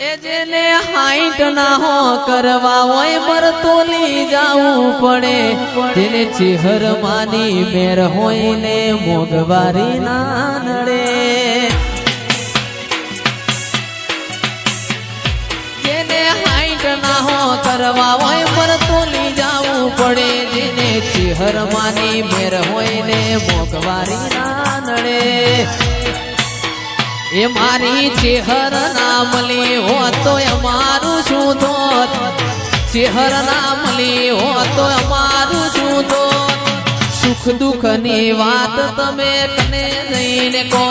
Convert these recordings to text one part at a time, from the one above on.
એ જેને હાઈટ ના હો કરવા હોય બરતોલી જાવું પડે. જેને ચેહર માની મેર હોય ને મોગવારી ના નડે. જેને હાઈટ ના હો કરવા હોય બરતોલી જાવું પડે. જેને ચેહર માની મેર હોય ને મોગવારી ના નડે. એ મારી ચેહર નામલી હોતો અમારું શું ધોત ચેહર નામલી હોતો અમારું શું ધોત સુખ દુઃખની વાત તમે કને જઈને કહો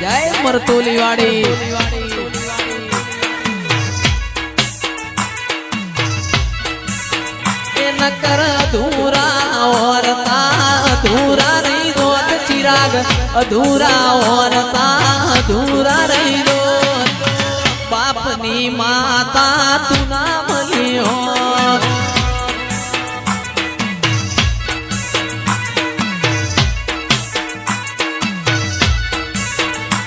જય મરતુલી વાડી નકર અધૂરા ઓરતા દોત ચિરાગ અધૂરા ઓરતા અધૂરા રહી દોત બાપની માતા તું ના મળી હોત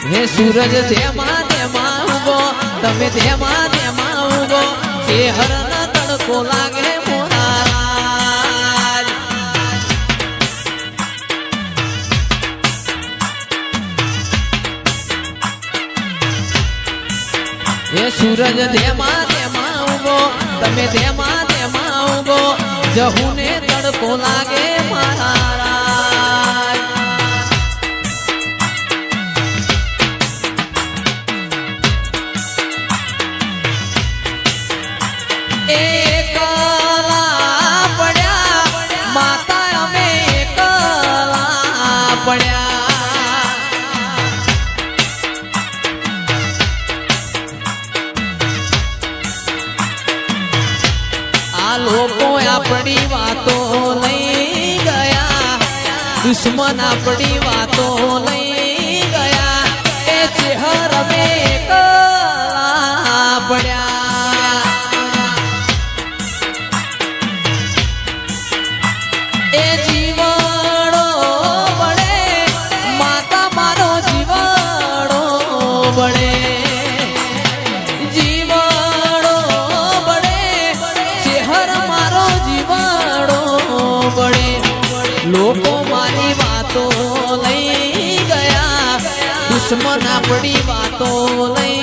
હે સૂરજ ધેમાં ધેમાં ઉગો તમે ધેમાં હે સૂરજ ધેમાં ધેમાં ઉગો તમે ધેમાં ધેમાં ઉગો જહુને તડકો લાગે મારા લોકો આપણી વાતો લઈ ગયા. દુશ્મન આપણી વાતો લઈ ગયા. એ ચેહર અમે પડ્યા. એ જીવડો લઈ ગયા પડી વાતો લઈ